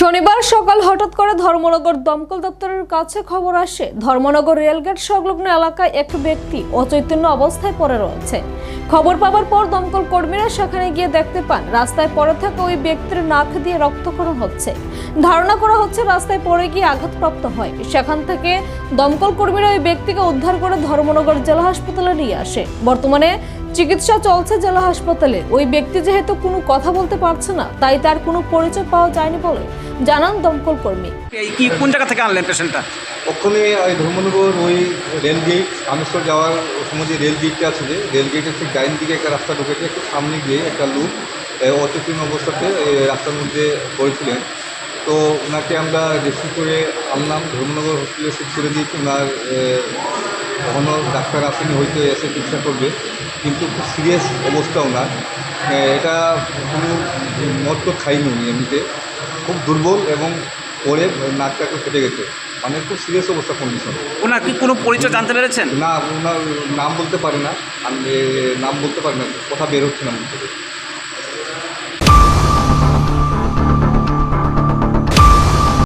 শনিবার সকাল হঠাৎ করে ধর্মনগর দমকল দপ্তরের কাছে খবর আসে। ধর্মনগর রেলগেট সংলগ্ন এলাকায় এক ব্যক্তি অচৈতন্য অবস্থায় পড়ে রয়েছে। খবর পাওয়ার পর দমকল কর্মীরা সেখানে গিয়ে দেখতে পান, রাস্তায় পড়ে থাকা ওই ব্যক্তির নাক দিয়ে রক্তক্ষরণ হচ্ছে। ধারণা করা হচ্ছে রাস্তায় পড়ে গিয়ে আঘাতপ্রাপ্ত হয়। সেখান থেকে দমকল কর্মীরা ওই ব্যক্তিকে উদ্ধার করে ধর্মনগর জেলা হাসপাতালে নিয়ে আসে। বর্তমানে চিকিৎসা চলছে জেলা হাসপাতালে। ওই ব্যক্তি যেহেতু কোনো কথা বলতে পারছে না, তাই তার কোনো পরিচয় পাওয়া যায়নি বলে জানান দমকল কর্মী। এই কি কোন জায়গা থেকে আনলেন পেশেন্টটা? ওখানে ওই ধর্মনগর ওই রেল গেট রামেশ্বর যাওয়ার সময় যে রেল গেটটা আছে যে রেল গেটের ঠিক ডাইন দিকে একটা রাস্তা ঢুকেছে একটু সামনে গিয়ে একটা লোক অচেতন অবস্থাতে রাস্তার মধ্যে পড়েছিলেন। তো ওনাকে আমরা রেস্কিউ করে আনলাম ধর্মনগর হসপিটালে শিফট করে দিয়েছি ওনার এখনও ডাক্তার আসেনি হয়তো এসে চিকিৎসা করবে। কিন্তু খুব সিরিয়াস অবস্থা ওনার। এটা কোনো মদ তো খাইনি উনি এমনিতে। খুব দুর্বল এবং পরে একটু ফেটে গেছে। মানে খুব সিরিয়াস অবস্থা কন্ডিশন ওনার কি কোনো পরিচয় জানতে পেরেছেন? না ওনার নাম বলতে পারি না। আমি নাম বলতে পারি না। কথা বের হচ্ছে না মুখ থেকে।